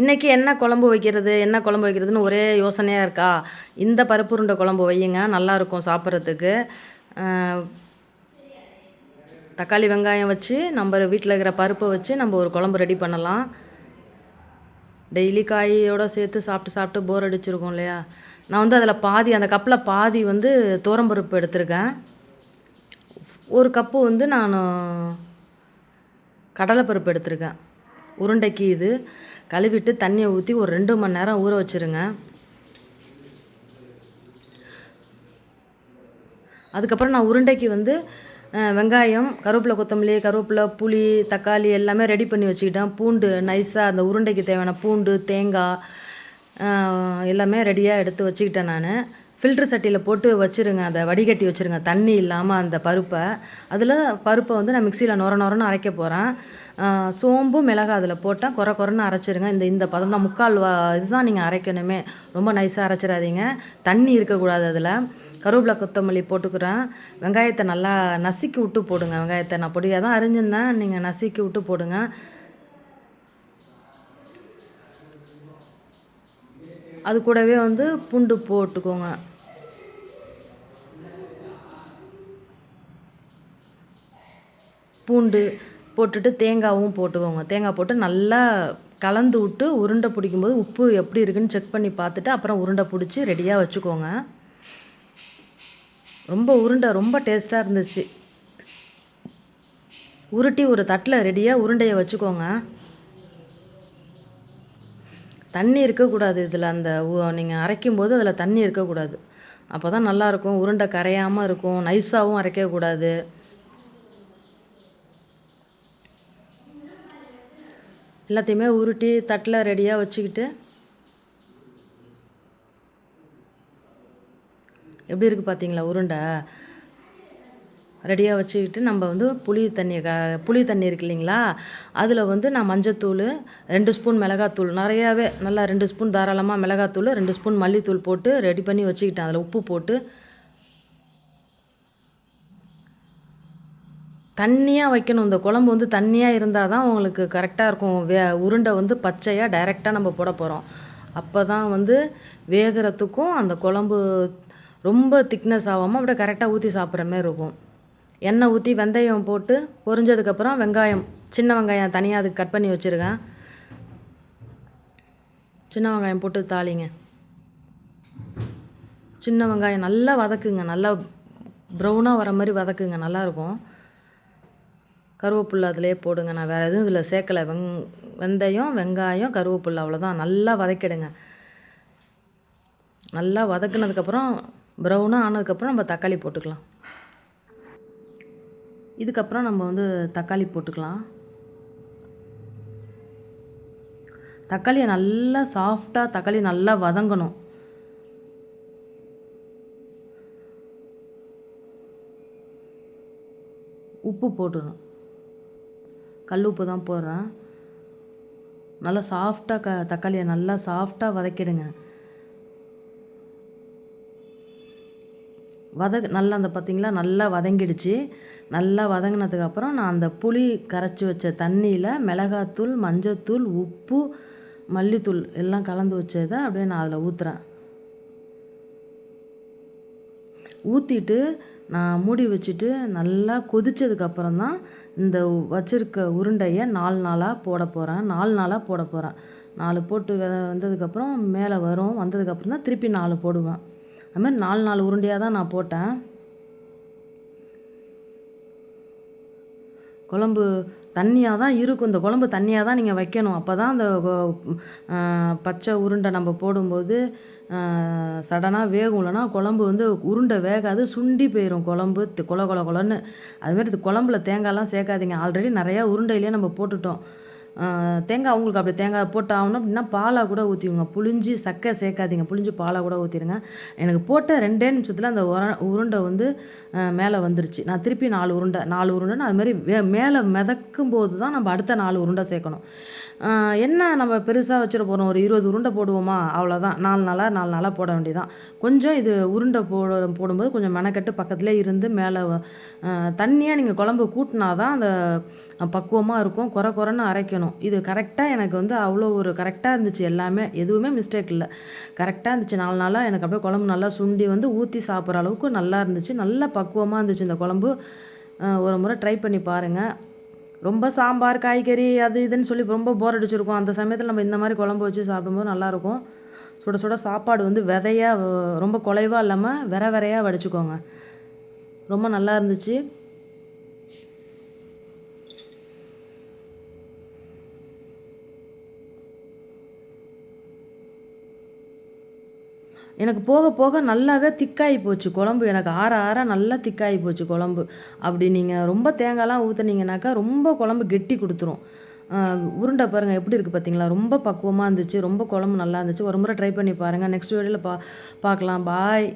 இன்றைக்கி என்ன குழம்பு வைக்கிறது என்ன குழம்பு வைக்கிறதுன்னு ஒரே யோசனையாக இருக்கா? இந்த பருப்பு உருண்டை குழம்பு வையுங்க நல்லாயிருக்கும் சாப்பிட்றதுக்கு. தக்காளி வெங்காயம் வச்சு நம்ம வீட்டில் இருக்கிற பருப்பை வச்சு நம்ம ஒரு குழம்பு ரெடி பண்ணலாம். டெய்லி காயோடு சேர்த்து சாப்பிட்டு சாப்பிட்டு போர் அடிச்சிருக்கோம் இல்லையா? நான் வந்து அதில் பாதி அந்த கப்பில் பாதி வந்து தோரம்பருப்பு எடுத்திருக்கேன். ஒரு கப்பு வந்து நான் கடலைப்பருப்பு எடுத்திருக்கேன். உருண்டைக்கு இது. கழுவிட்டு தண்ணியை ஊற்றி ஒரு ரெண்டு மணி நேரம் ஊற வச்சுருங்க. அதுக்கப்புறம் நான் உருண்டைக்கு வந்து வெங்காயம் கருவேப்பிலை கொத்தமல்லி கருவேப்பிலை புளி தக்காளி எல்லாமே ரெடி பண்ணி வச்சுக்கிட்டேன். பூண்டு நைஸாக அந்த உருண்டைக்கு தேவையான பூண்டு தேங்காய் எல்லாமே ரெடியாக எடுத்து வச்சுக்கிட்டேன் நான். ஃபில்ட்ரு சட்டியில் போட்டு வச்சுருங்க அதை வடிகட்டி வச்சுருங்க. தண்ணி இல்லாமல் அந்த பருப்பை. அதில் பருப்பை வந்து நான் மிக்சியில் நொர நொரன்னு அரைக்க போகிறேன் சோம்பும் மிளகா அதில் போட்டால் குறை குறைன்னு அரைச்சிருங்க. இந்த இந்த பதம் தான் முக்கால் வா இதுதான் நீங்கள் அரைக்கணுமே. ரொம்ப நைஸாக அரைச்சிடாதீங்க. தண்ணி இருக்கக்கூடாது அதில். கருவேப்பிலை கொத்தமல்லி போட்டுக்கிறேன். வெங்காயத்தை நல்லா நசுக்கி விட்டு போடுங்க. வெங்காயத்தை நான் பொடியாக தான் அரிஞ்சிருந்தேன். நீங்கள் நசுக்கி விட்டு போடுங்க. அது கூடவே வந்து பூண்டு போட்டுக்கோங்க. பூண்டு போட்டுட்டு தேங்காவும் போட்டுக்கோங்க. தேங்காய் போட்டு நல்லா கலந்து விட்டு உருண்டை பிடிக்கும்போது உப்பு எப்படி இருக்குன்னு செக் பண்ணி பார்த்துட்டு அப்புறம் உருண்டை பிடிச்சி ரெடியாக வச்சுக்கோங்க. ரொம்ப உருண்டை ரொம்ப டேஸ்ட்டாக இருந்துச்சு. உருட்டி ஒரு தட்டில் ரெடியாக உருண்டையை வச்சுக்கோங்க. தண்ணி இருக்கக்கூடாது இதில் அந்த நீங்கள் அரைக்கும் போது அதில் தண்ணி இருக்கக்கூடாது. அப்போ தான் நல்லாயிருக்கும். உருண்டை கரையாமல் இருக்கும். நைஸாகவும் அரைக்கக்கூடாது. எல்லாத்தையுமே உருட்டி தட்டில் ரெடியாக வச்சுக்கிட்டு எப்படி இருக்குது பார்த்தீங்களா உருண்டை? ரெடியாக வச்சுக்கிட்டு நம்ம வந்து புளி தண்ணி க புளி தண்ணி இருக்கு இல்லைங்களா? அதில் வந்து நான் மஞ்சத்தூள் ரெண்டு ஸ்பூன் மிளகாத்தூள் நிறையாவே நல்லா ரெண்டு ஸ்பூன் தாராளமாக மிளகாத்தூள் ரெண்டு ஸ்பூன் மல்லித்தூள் போட்டு ரெடி பண்ணி வச்சுக்கிட்டேன். அதில் உப்பு போட்டு. தண்ணியாக வைக்கணும். இந்த குழம்பு வந்து தண்ணியாக இருந்தால் தான் உங்களுக்கு கரெக்டாக இருக்கும். வே உருண்டை வந்து பச்சையாக டைரெக்டாக நம்ம போட போகிறோம் அப்போ தான் வந்து வேகிறதுக்கும் அந்த குழம்பு ரொம்ப திக்னஸ் ஆகாமல் அப்படியே கரெக்டாக ஊற்றி சாப்பிட்ற மாதிரி இருக்கும். எண்ணெய் ஊற்றி வெந்தயம் போட்டு பொரிஞ்சதுக்கப்புறம் வெங்காயம் சின்ன வெங்காயம் தனியாக அதுக்கு கட் பண்ணி வச்சுருக்கேன். சின்ன வெங்காயம் போட்டு தாளிங்க. சின்ன வெங்காயம் நல்லா வதக்குங்க. நல்லா ப்ரௌனாக வர மாதிரி வதக்குங்க. நல்லாயிருக்கும் கருவேப்புல்ல அதிலே போடுங்க. நான் வேறு எதுவும் இதில் சேர்க்கலை. வெங் வெந்தயம் வெங்காயம் கருவேப்புல்ல அவ்வளோதான் நல்லா வதக்கிடுங்க. நல்லா வதக்குனதுக்கப்புறம் ப்ரௌனாக ஆனதுக்கப்புறம் நம்ம தக்காளி போட்டுக்கலாம். இதுக்கப்புறம் நம்ம வந்து தக்காளி போட்டுக்கலாம். தக்காளியை நல்லா சாஃப்டாக தக்காளி நல்லா வதங்கணும். உப்பு போட்டுடணும். கல் உப்பு தான் போடுறேன். நல்லா சாஃப்டாக க தக்காளியை நல்லா சாஃப்டாக வதக்கிடுங்க. வதக் நல்லா அந்த பார்த்திங்களா நல்லா வதங்கிடுச்சு. நல்லா வதங்கினதுக்கப்புறம் நான் அந்த புளி கரைச்சி வச்ச தண்ணியில் மிளகாத்தூள் மஞ்சத்தூள் உப்பு மல்லித்தூள் எல்லாம் கலந்து வச்சதை அப்படியே நான் அதில் ஊற்றுறேன் ஊற்றிட்டு நான் மூடி வச்சுட்டு நல்லா கொதித்ததுக்கப்புறம் தான் இந்த வச்சுருக்க உருண்டையை நாலு நாளாக போட போகிறேன் நாலு நாளாக போட போகிறேன் நாலு போட்டு வந்ததுக்கப்புறம் மேலே வரும். வந்ததுக்கப்புறம் தான் திருப்பி நாலு போடுவேன். அது மாதிரி நாலு நாலு உருண்டையாக தான் நான் போட்டேன். குழம்பு தண்ணியாக தான் இருக்கும். இந்த குழம்பு தண்ணியாக தான் நீங்கள் வைக்கணும். அப்போ தான் அந்த பச்சை உருண்டை நம்ம போடும்போது சடனாக வேகும். இல்லைன்னா குழம்பு வந்து உருண்டை வேகாது சுண்டி போயிடும் குழம்பு. கொல கொல கொலன்னு. அதுமாரி இது குழம்புல தேங்காய்லாம் சேர்க்காதீங்க. ஆல்ரெடி நிறையா உருண்டையிலே நம்ம போட்டுட்டோம். தேங்காய் அவங்களுக்கு அப்படி தேங்காய் போட்டு ஆகணும் அப்படின்னா பாலாக கூட ஊற்றிடுங்க புளிஞ்சு சக்கை சேர்க்காதீங்க. புளிஞ்சு பாலாக கூட ஊற்றிடுங்க எனக்கு போட்ட ரெண்டே நிமிஷத்தில் அந்த உர உருண்டை வந்து மேலே வந்துருச்சு. நான் திருப்பி நாலு உருண்டை நாலு உருண்டைன்னு அதுமாரி வே மேலே மிதக்கும் போது தான் நம்ம அடுத்த நாலு உருண்டை சேர்க்கணும். என்ன நம்ம பெருசாக வச்சிட போகிறோம் ஒரு இருபது உருண்டை போடுவோமா? அவ்வளோதான் நாலு நாளாக நாலு நாளாக போட வேண்டியதான் கொஞ்சம் இது உருண்டை போட போடும்போது கொஞ்சம் மெனக்கட்டு பக்கத்துலேயே இருந்து மேலே தண்ணியாக நீங்கள் குழம்பு கூட்டினா தான் அந்த பக்குவமாக இருக்கும் குறை குறைன்னு அரைக்கணும். இது கரெக்டாக எனக்கு வந்து அவ்வளோ ஒரு கரெக்டாக இருந்துச்சு எல்லாமே. எதுவுமே மிஸ்டேக் இல்லை. கரெக்டாக இருந்துச்சு. நாலு நாளாக எனக்கு அப்படியே குழம்பு நல்லா சுண்டி வந்து ஊற்றி சாப்பிட்ற அளவுக்கு நல்லா இருந்துச்சு. நல்லா பக்குவமாக இருந்துச்சு இந்த குழம்பு. ஒரு முறை ட்ரை பண்ணி பாருங்கள் ரொம்ப சாம்பார் காய்கறி அது இதுன்னு சொல்லி ரொம்ப போர் அடிச்சிருக்கும். அந்த சமயத்தில் நம்ம இந்த மாதிரி குழம்பு வச்சு சாப்பிடும்போது நல்லாயிருக்கும் சுட சுட சாப்பாடு வந்து விதையாக ரொம்ப குலைவாக இல்லாமல் விர விரையாக வடிச்சுக்கோங்க. ரொம்ப நல்லா இருந்துச்சு. எனக்கு போக போக நல்லாவே திக்காகி போச்சு குழம்பு. எனக்கு ஆற ஆற நல்லா திக்காகி போச்சு குழம்பு. அப்படி நீங்கள் ரொம்ப தேங்காய்லாம் ஊற்றுனீங்கனாக்கா ரொம்ப குழம்பு கெட்டி கொடுத்துரும். உருண்டை பாருங்கள் எப்படி இருக்குது பார்த்தீங்களா ரொம்ப பக்குவமாக இருந்துச்சு ரொம்ப குழம்பு நல்லா இருந்துச்சு. ஒரு முறை ட்ரை பண்ணி பாருங்கள் நெக்ஸ்ட் வீடியோவில் பா பார்க்கலாம். பாய்